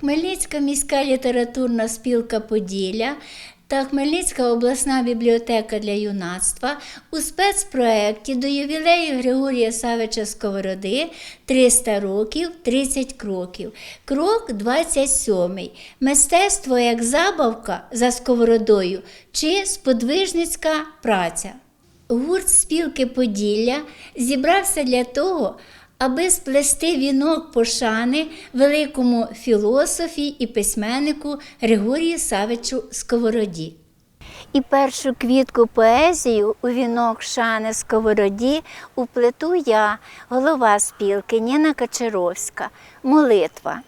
Хмельницька міська літературна спілка Поділля та Хмельницька обласна бібліотека для юнацтва у спецпроекті до ювілею Григорія Савича Сковороди 300 років 30 кроків. Крок 27. Мистецтво як забавка за сковородою чи сподвижницька праця. Гурт спілки Поділля зібрався для того, аби сплести вінок пошани великому філософі і письменнику Григорію Савичу Сковороді. І першу квітку поезію у вінок шани Сковороді уплету я, голова спілки Ніна Качаровська, молитва.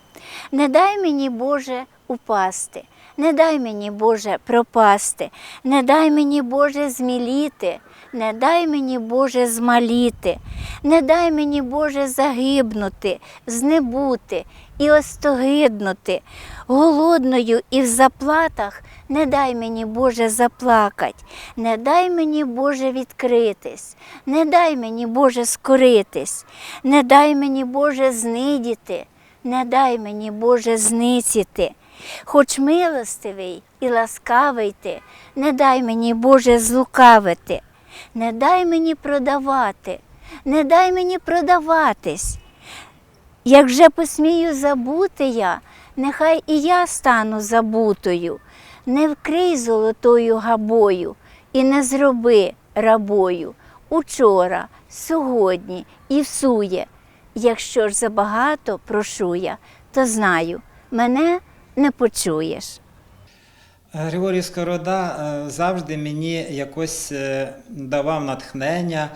Не дай мені, Боже, упасти, не дай мені, Боже, пропасти, не дай мені, Боже, зміліти, не дай мені, Боже, змаліти, не дай мені, Боже, загибнути, знебути і остогиднути, голодною і в заплатах не дай мені, Боже, заплакать, не дай мені, Боже, відкритись, не дай мені, Боже, скоритись, не дай мені, Боже, знидіти, не дай мені, Боже, зницяти. Хоч милостивий і ласкавий ти, не дай мені, Боже, злукавити, не дай мені продавати, не дай мені продаватись. Як вже посмію забути я, нехай і я стану забутою, не вкрий золотою габою і не зроби рабою учора, сьогодні і всує. Якщо ж забагато прошу я, то знаю, мене не почуєш. Григорій Скорода е, завжди мені якось е, давав натхнення,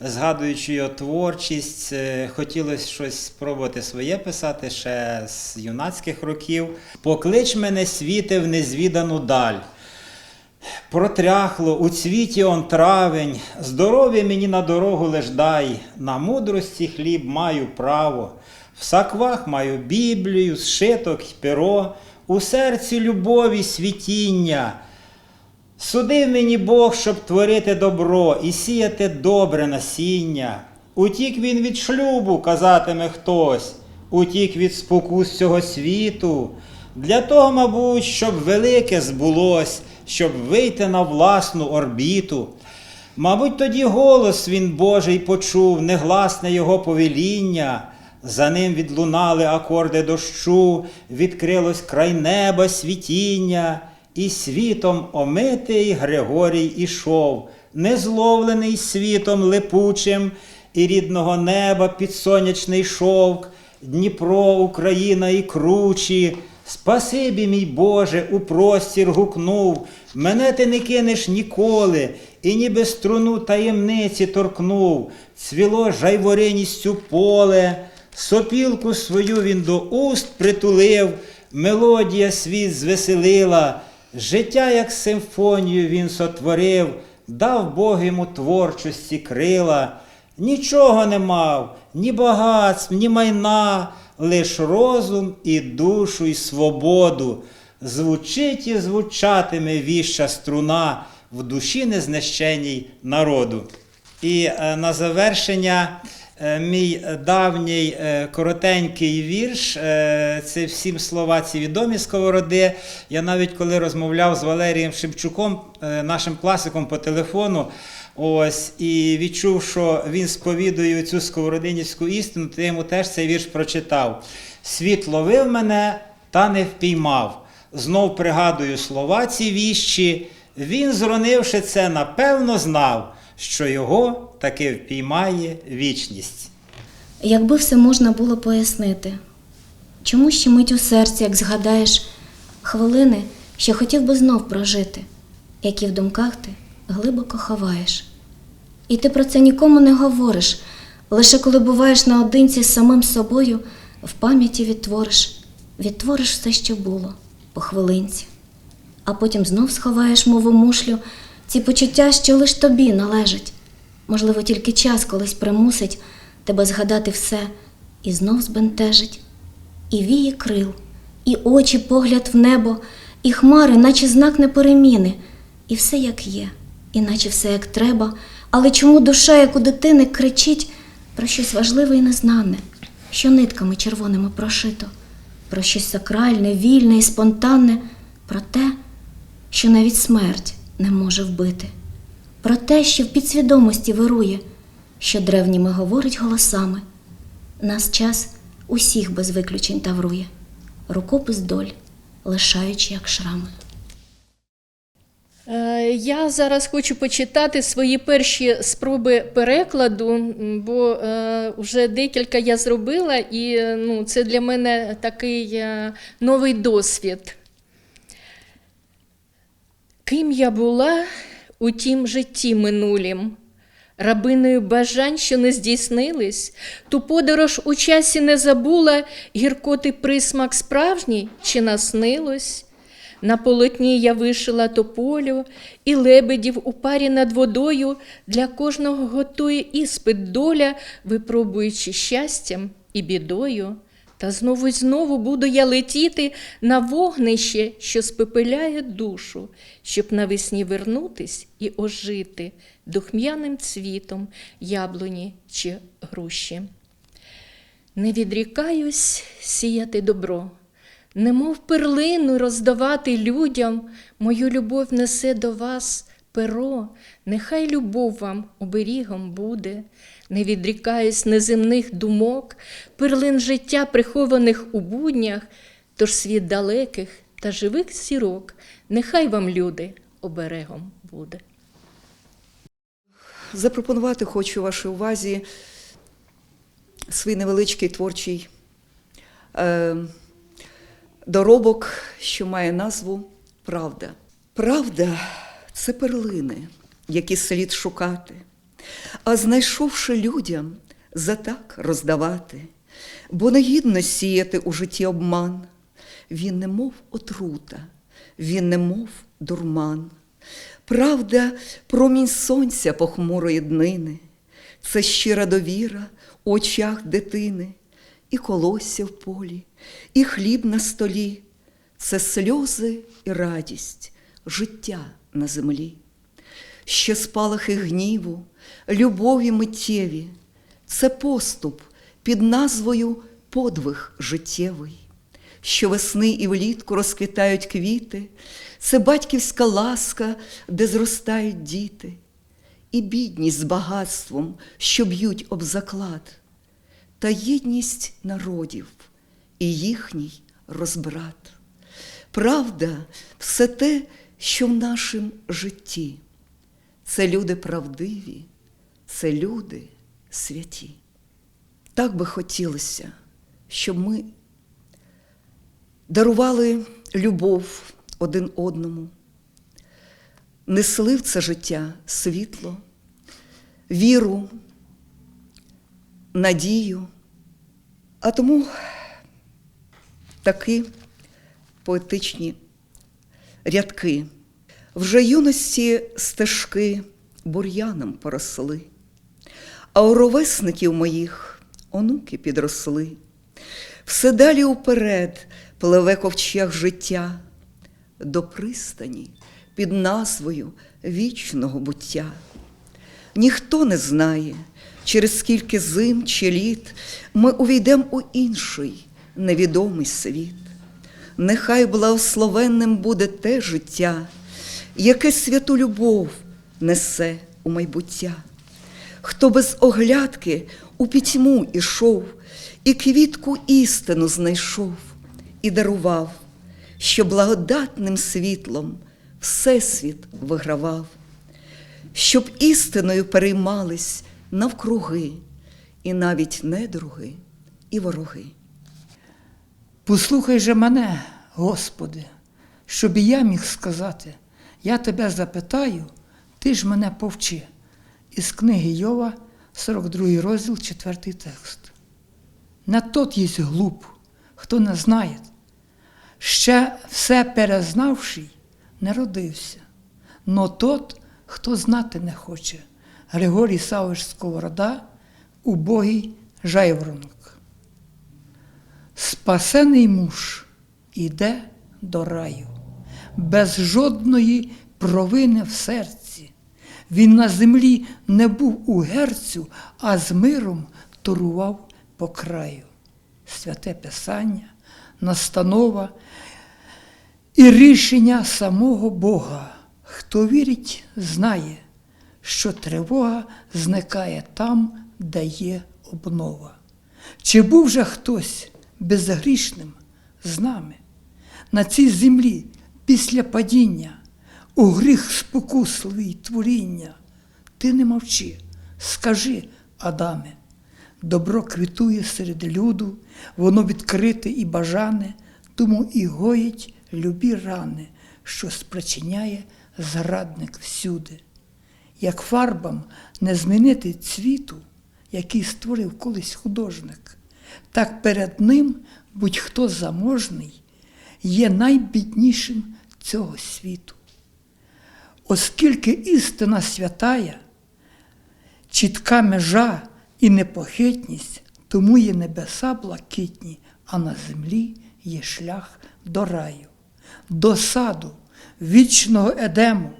згадуючи його творчість, е, хотілося щось спробувати своє писати ще з юнацьких років. Поклич мене світе в незвідану даль. Протряхло у цвіті он травень, здоров'я мені на дорогу лиш дай, на мудрості хліб маю право, в саквах маю Біблію, зшиток й перо, у серці любові світіння. Судив мені Бог, щоб творити добро і сіяти добре насіння. Утік він від шлюбу, казатиме хтось, утік від спокус цього світу. Для того, мабуть, щоб велике збулось, щоб вийти на власну орбіту. Мабуть, тоді голос він Божий почув, негласне його повеління. За ним відлунали акорди дощу, відкрилось край неба світіння, і світом омитий Григорій ішов, незловлений світом липучим, і рідного неба під сонячний шовк, Дніпро, Україна і кручі. Спасибі, мій Боже, у простір гукнув, мене ти не кинеш ніколи, і ніби струну таємниці торкнув, цвіло жайвориністю поле, сопілку свою він до уст притулив, мелодія світ звеселила, життя, як симфонію він сотворив, дав Бог йому творчості крила. Нічого не мав, ні багатств, ні майна, лиш розум і душу, і свободу. Звучить і звучатиме віща струна в душі незнищеній народу. І е, на завершення мій давній е, коротенький вірш. е, Це всім слова ці відомі сковороди. Я навіть коли розмовляв з Валерієм Шевчуком, е, нашим класиком по телефону, ось і відчув, що він сповідує цю сковородинівську істину, то я йому теж цей вірш прочитав. Світ ловив мене та не впіймав. Знов пригадую слова ці віщі. Він, зронивши це, напевно знав, що його таки впіймає вічність. Якби все можна було пояснити, чому ще мить у серці, як згадаєш, хвилини, що хотів би знов прожити, які в думках ти глибоко ховаєш. І ти про це нікому не говориш, лише коли буваєш наодинці з самим собою, в пам'яті відтвориш, відтвориш все, що було, по хвилинці, а потім знов сховаєш мову мушлю, ці почуття, що лиш тобі належать. Можливо, тільки час колись примусить тебе згадати все і знов збентежить. І вії крил, і очі, погляд в небо, і хмари, наче знак непереміни, і все як є, і наче все як треба, але чому душа, як у дитини, кричить про щось важливе і незнане, що нитками червоними прошито, про щось сакральне, вільне і спонтанне, про те, що навіть смерть не може вбити, про те, що в підсвідомості вирує, що древніми говорить голосами. Нас час усіх без виключень таврує, рукопис доль, лишаючи як шрами. Е, Я зараз хочу почитати свої перші спроби перекладу, бо е, вже декілька я зробила, і е, ну, це для мене такий новий досвід. Ким я була у тім житті минулім, рабиною бажань, що не здійснились, ту подорож у часі не забула, гіркоти присмак справжній чи наснилось. На полотні я вишила тополю, і лебедів у парі над водою для кожного готує іспит доля, випробуючи щастям і бідою. Та знову й знову буду я летіти на вогнище, що спепеляє душу, щоб навесні вернутись і ожити духм'яним цвітом яблуні чи груші. Не відрікаюсь сіяти добро, немов перлину роздавати людям, мою любов несе до вас перо, нехай любов вам оберігом буде, не відрікаюсь неземних думок, перлин життя, прихованих у буднях, тож світ далеких та живих сірок, нехай вам, люди, оберегом буде. Запропонувати хочу вашій увазі свій невеличкий творчий е, доробок, що має назву Правда. Правда це перлини, які слід шукати, а знайшовши людям, за так роздавати, бо негідно сіяти у житті обман. Він не мов отрута, він не мов дурман. Правда, промінь сонця похмурої днини, це щира довіра у очах дитини, і колосся в полі, і хліб на столі, це сльози і радість, життя на землі. Ще спалахи гніву, любові миттєві, це поступ під назвою подвиг життєвий що весни і влітку розквітають квіти, це батьківська ласка, де зростають діти, і бідність з багатством, що б'ють об заклад, та єдність народів і їхній розбрат. Правда, все те, що в нашому житті. Це люди правдиві, це люди святі. Так би хотілося, щоб ми дарували любов один одному, несли в це життя світло, віру, надію. А тому такі поетичні рядки. Вже юності стежки бур'яном поросли, а у ровесників моїх онуки підросли. Все далі уперед пливе ковчег життя до пристані під назвою вічного буття. Ніхто не знає, через скільки зим чи літ ми увійдемо у інший невідомий світ. Нехай благословенним буде те життя, яке святу любов несе у майбуття. Хто без оглядки у пітьму ішов, і квітку істину знайшов і дарував, що благодатним світлом Всесвіт вигравав, щоб істиною переймались навкруги, і навіть недруги, і вороги. Послухай же мене, Господи, щоб я міг сказати, я тебе запитаю, ти ж мене повчи. Із книги Йова, 42 розділ, 4 текст. На тот єсть глуп, хто не знає, ще все перезнавший, не родився, но тот, хто знати не хоче. Григорій Савич Сковорода, убогий жайворонок. Спасений муж іде до раю, без жодної провини в серці. Він на землі не був у герцю, а з миром турував по краю. Святе Писання настанова і рішення самого Бога. Хто вірить, знає, що тривога зникає там, де є обнова. Чи був же хтось безгрішним з нами на цій землі після падіння, у гріх спокусливий творіння? Ти не мовчи, скажи, Адаме, добро квітує серед люду, воно відкрите і бажане, тому і гоїть любі рани, що спричиняє зрадник всюди. Як фарбам не змінити цвіту, який створив колись художник, так перед ним будь-хто заможний є найбіднішим цього світу. Оскільки істина святая, чітка межа і непохитність, тому є небеса блакитні, а на землі є шлях до раю, до саду, вічного едему,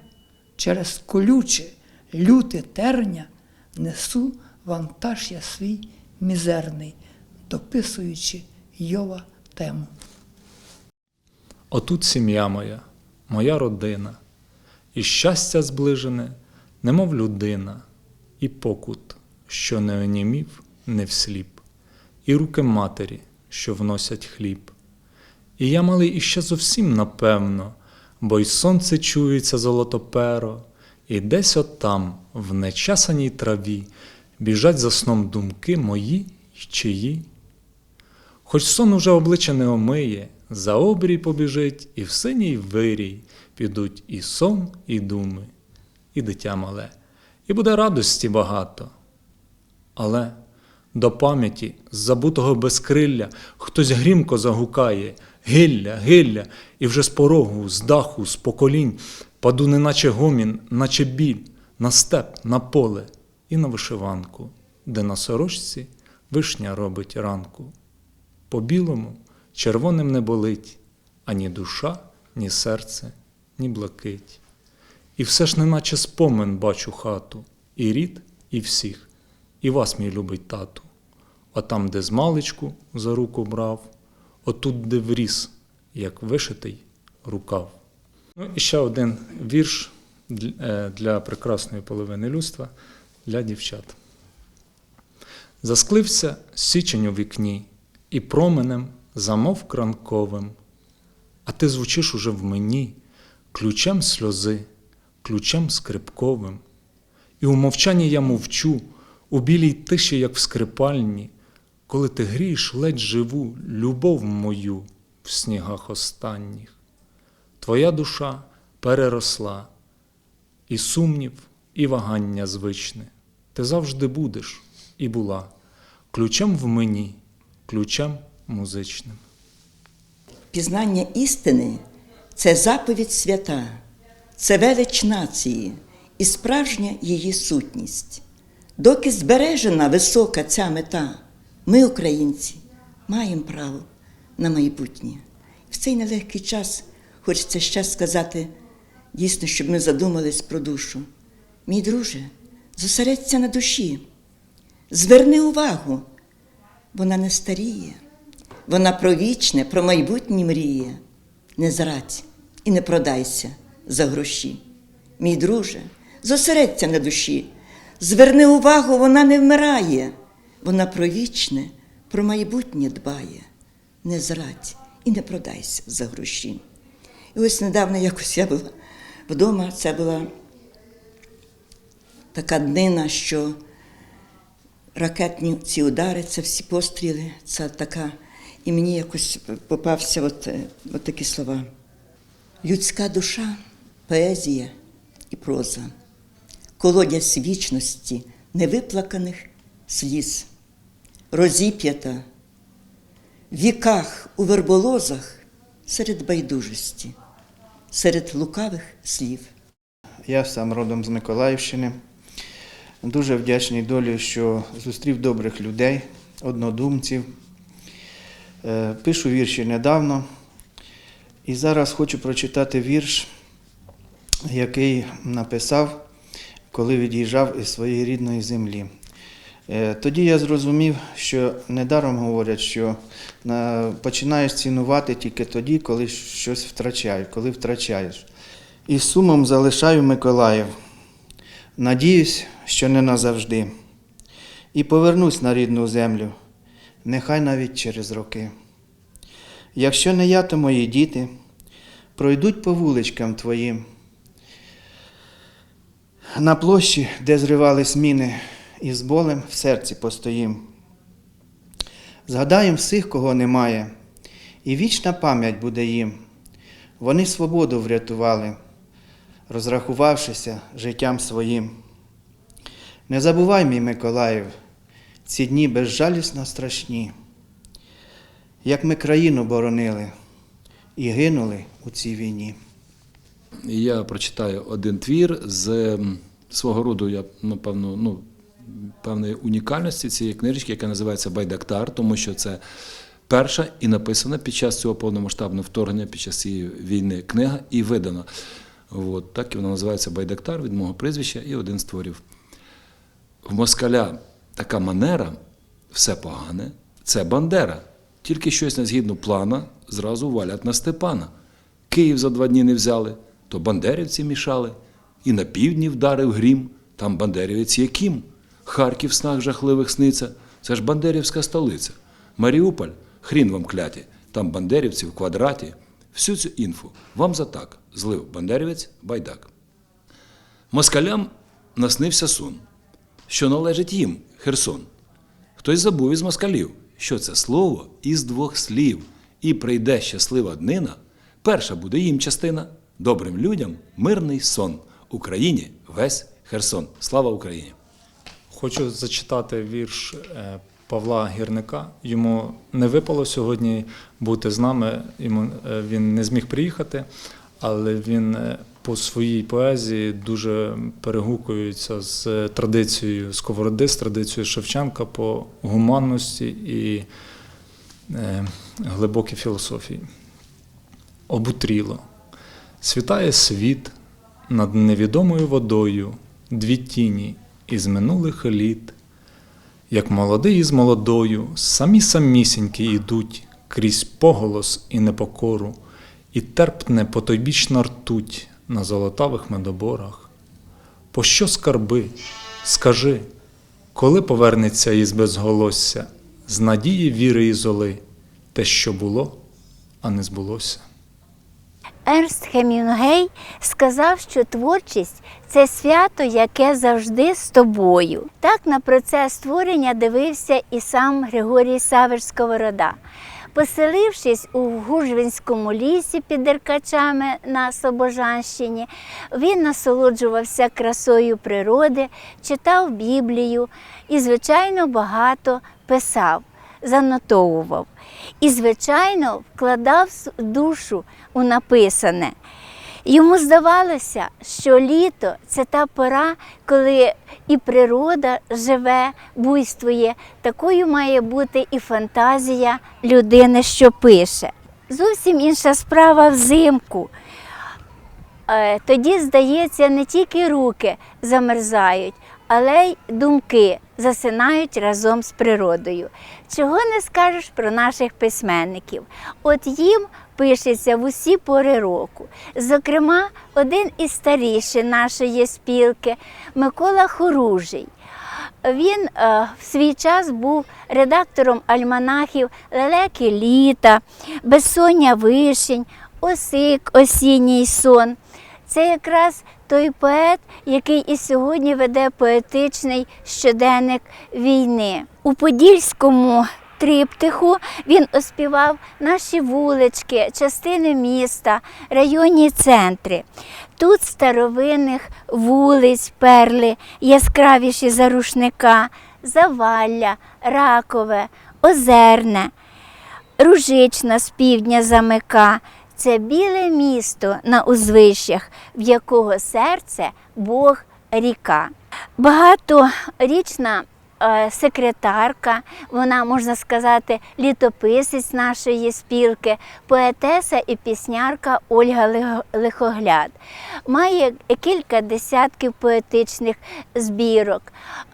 через колюче, люте терня несу вантаж я свій мізерний, дописуючи Йова тему. Отут сім'я моя, моя родина, і щастя зближене, немов людина, і покут, що не онімів, не всліп, і руки матері, що вносять хліб. І я малий іще зовсім напевно, бо й сонце чується золотоперо, і десь отам, в нечасаній траві, біжать за сном думки мої й чиї. Хоч сон уже обличчя не омиє, за обрій побіжить, і в синій вирій підуть і сон, і думи, і дитя мале, і буде радості багато. Але до пам'яті забутого безкрилля хтось грімко загукає Гилля, гилля, і вже з порогу, з даху, з поколінь паду, неначе гомін, наче біль, на степ, на поле і на вишиванку, де на сорочці вишня робить ранку. По білому червоним не болить ані душа, ні серце, ні блакить. І все ж неначе спомин бачу хату, і рід, і всіх, і вас, мій любий тату. А там, де змалечку за руку брав, отут, де вріс, як вишитий рукав. Ну і ще один вірш е, для прекрасної половини людства, для дівчат. Засклився січень у вікні, і променем замов кранковим, а ти звучиш уже в мені ключем сльози, ключем скрипковим. І у мовчанні я мовчу, у білій тиші, як в скрипальні, коли ти грієш ледь живу любов мою в снігах останніх. Твоя душа переросла, і сумнів, і вагання звичне. Ти завжди будеш і була ключем в мені, ключем музичним. Пізнання істини це заповідь свята, це велич нації і справжня її сутність. Доки збережена висока ця мета, ми, українці, маємо право на майбутнє. В цей нелегкий час хочеться ще сказати дійсно, щоб ми задумались про душу. Мій друже, зосередься на душі, зверни увагу, вона не старіє. Вона про вічне, про майбутнє мріє. Не зрадь і не продайся за гроші. Мій друже, зосередься на душі, зверни увагу, вона не вмирає. Вона про вічне, про майбутнє дбає. Не зрадь і не продайся за гроші. І ось недавно якось я була вдома, це була така днина, що ракетні ці удари, це всі постріли, це така. І мені якось попався от, е, от такі слова. Людська душа, поезія і проза, колодязь вічності невиплаканих сліз, розіп'ята в віках у верболозах серед байдужості, серед лукавих слів. Я сам родом з Миколаївщини. Дуже вдячний долі, що зустрів добрих людей, однодумців. Е, Пишу вірші недавно. І зараз хочу прочитати вірш, який написав, коли від'їжджав із своєї рідної землі. Е, Тоді я зрозумів, що недаром говорять, що починаєш цінувати тільки тоді, коли щось втрачаєш, коли втрачаєш. І сумом залишаю Миколаїв. Надіюсь, що не назавжди. І повернусь на рідну землю, нехай навіть через роки. Якщо не я, то мої діти пройдуть по вуличкам твоїм. На площі, де зривались міни, і з болем в серці постоїм. Згадаєм всіх, кого немає, і вічна пам'ять буде їм. Вони свободу врятували, розрахувавшися життям своїм. Не забувай, мій Миколаїв, ці дні безжалісно страшні, як ми країну боронили і гинули у цій війні. Я прочитаю один твір з свого роду, я напевно, ну, певної унікальності цієї книжечки, яка називається Байдактар, тому що це перша і написана під час цього повномасштабного вторгнення, під час цієї війни книга і видана. От, так і вона називається Байдактар від мого прізвища і один з творів. В москаля така манера, все погане, це Бандера. Тільки щось не згідно плана, зразу валять на Степана. Київ за два дні не взяли, то бандерівці мішали. І на півдні вдарив грім, там бандерівець Яким. Харків в снах жахливих сниться, це ж бандерівська столиця. Маріуполь, хрін вам кляті, там бандерівці в квадраті. Всю цю інфу вам за так злив бандерівець Байдак. Москалям наснився сон, що належить їм Херсон. Хтось забув із москалів, що це слово із двох слів, і прийде щаслива днина. Перша буде їм частина, добрим людям мирний сон. Україні весь Херсон. Слава Україні! Хочу зачитати вірш е, Павла Гірника. Йому не випало сьогодні бути з нами. Йому е, він не зміг приїхати, але він е, по своїй поезії дуже перегукується з традицією Сковороди, з традицією Шевченка по гуманності і е, глибокій філософії. Обутріло. Світає світ над невідомою водою, дві тіні із минулих літ, як молодий із молодою, самі самісінькі ідуть крізь поголос і непокору, і терпне потойбічна ртуть на золотавих медоборах. Пощо скарби? Скажи, коли повернеться із безголосся, з надії віри і золи, те, що було, а не збулося. Ернст Хемінгей сказав, що творчість це свято, яке завжди з тобою. Так на процес створення дивився і сам Григорій Савич Сковорода. Поселившись у Гужвинському лісі під Деркачами на Собожанщині, він насолоджувався красою природи, читав Біблію і, звичайно, багато писав, занотовував. І, звичайно, вкладав душу у написане. Йому здавалося, що літо це та пора, коли і природа живе, буйствує. Такою має бути і фантазія людини, що пише. Зовсім інша справа взимку. Е, Тоді, здається, не тільки руки замерзають, але й думки засинають разом з природою. Чого не скажеш про наших письменників? От їм пишеться в усі пори року. Зокрема, один із старіших нашої спілки Микола Хоружий. Він е, в свій час був редактором альманахів Лелеки літа, Безсоння вишень, Осик, осінній сон. Це якраз той поет, який і сьогодні веде поетичний щоденник війни. У Подільському триптиху він оспівав наші вулички, частини міста, районні центри. Тут старовинних вулиць перли, яскравіші за рушника, завалля, ракове, озерне. Ружична з півдня замика. Це біле місто на узвищах, в якого серце Бог ріка. Багаторічна секретарка, вона, можна сказати, літописець нашої спілки, поетеса і піснярка Ольга Лихогляд. Має кілька десятків поетичних збірок.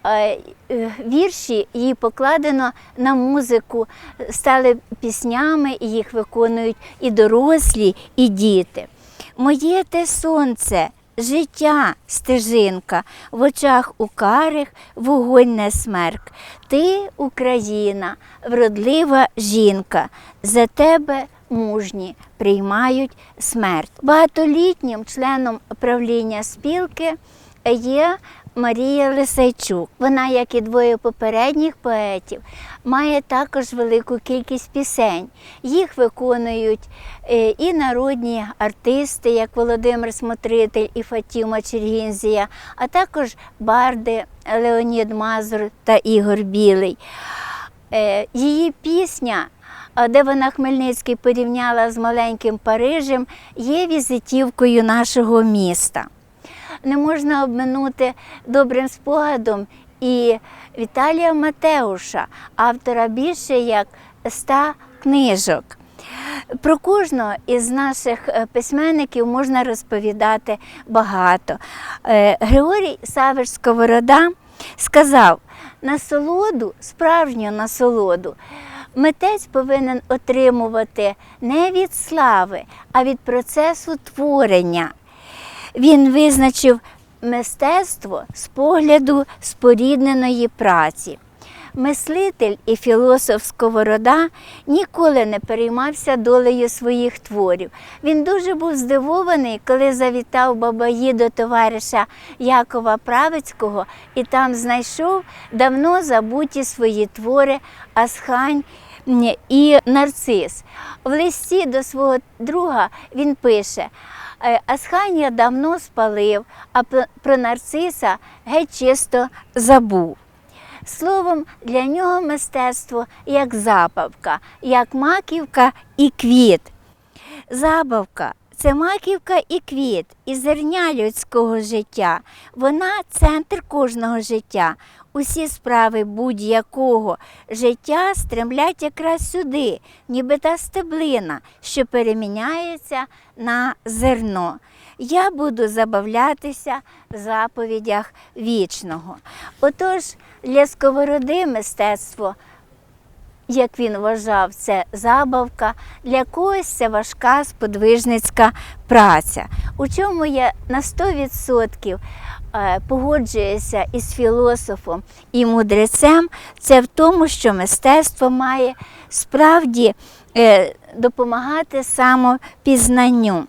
Е, е, Вірші їй покладено на музику, стали піснями, і їх виконують і дорослі, і діти. Моє те сонце, життя, стежинка, в очах у карих вогонь не смерк. Ти, Україна, вродлива жінка, за тебе мужні приймають смерть. Багатолітнім членом правління спілки є Марія Лисайчук. Вона, як і двоє попередніх поетів, має також велику кількість пісень. Їх виконують е, і народні артисти, як Володимир Смотритель і Фатіма Чергінзія, а також барди Леонід Мазур та Ігор Білий. Е, Її пісня, де вона Хмельницький порівняла з маленьким Парижем, є візитівкою нашого міста. Не можна обминути добрим спогадом і Віталія Матеуша, автора більше як ста книжок. Про кожного із наших е, письменників можна розповідати багато. Е, Григорій Савич Сковорода сказав: насолоду, справжню насолоду, митець повинен отримувати не від слави, а від процесу творення. Він визначив мистецтво з погляду спорідненої праці. Мислитель і філософ Сковорода ніколи не переймався долею своїх творів. Він дуже був здивований, коли завітав Бабаї до товариша Якова Правицького і там знайшов давно забуті свої твори Асхань і Нарцис. В листі до свого друга він пише. «Е, Асхань я давно спалив, а про- нарциса геть чисто забув. Словом, для нього мистецтво як забавка, як маківка і квіт. Забавка це маківка і квіт, і зерня людського життя. Вона центр кожного життя. Усі справи будь-якого життя стремлять якраз сюди, ніби та стеблина, що переміняється на зерно. Я буду забавлятися в заповідях вічного. Отож, для сковороди мистецтво як він вважав, це забавка, для когось це важка сподвижницька праця. У чому я на 100% е, погоджуюся із філософом і мудрецем, це в тому, що мистецтво має справді е, допомагати самопізнанню.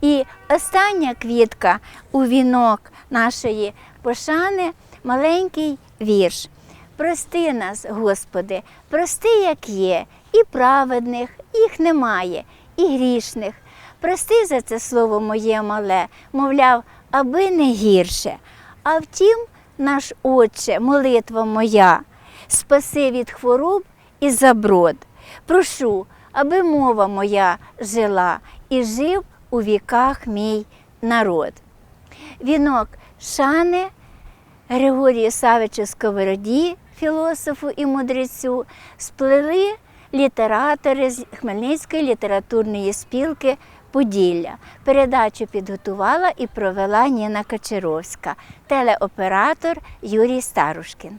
І остання квітка у вінок нашої пошани маленький вірш. Прости нас, Господи, прости, як є, і праведних, їх немає, і грішних. Прости за це слово моє мале, мовляв, аби не гірше. А втім, наш Отче, молитва моя, спаси від хвороб і заброд. Прошу, аби мова моя жила і жив у віках мій народ. Вінок шани Григорію Савичу Сковороді, філософу і мудрецю, сплели літератори з Хмельницької літературної спілки Поділля. Передачу підготувала і провела Ніна Качеровська, телеоператор Юрій Старушкін.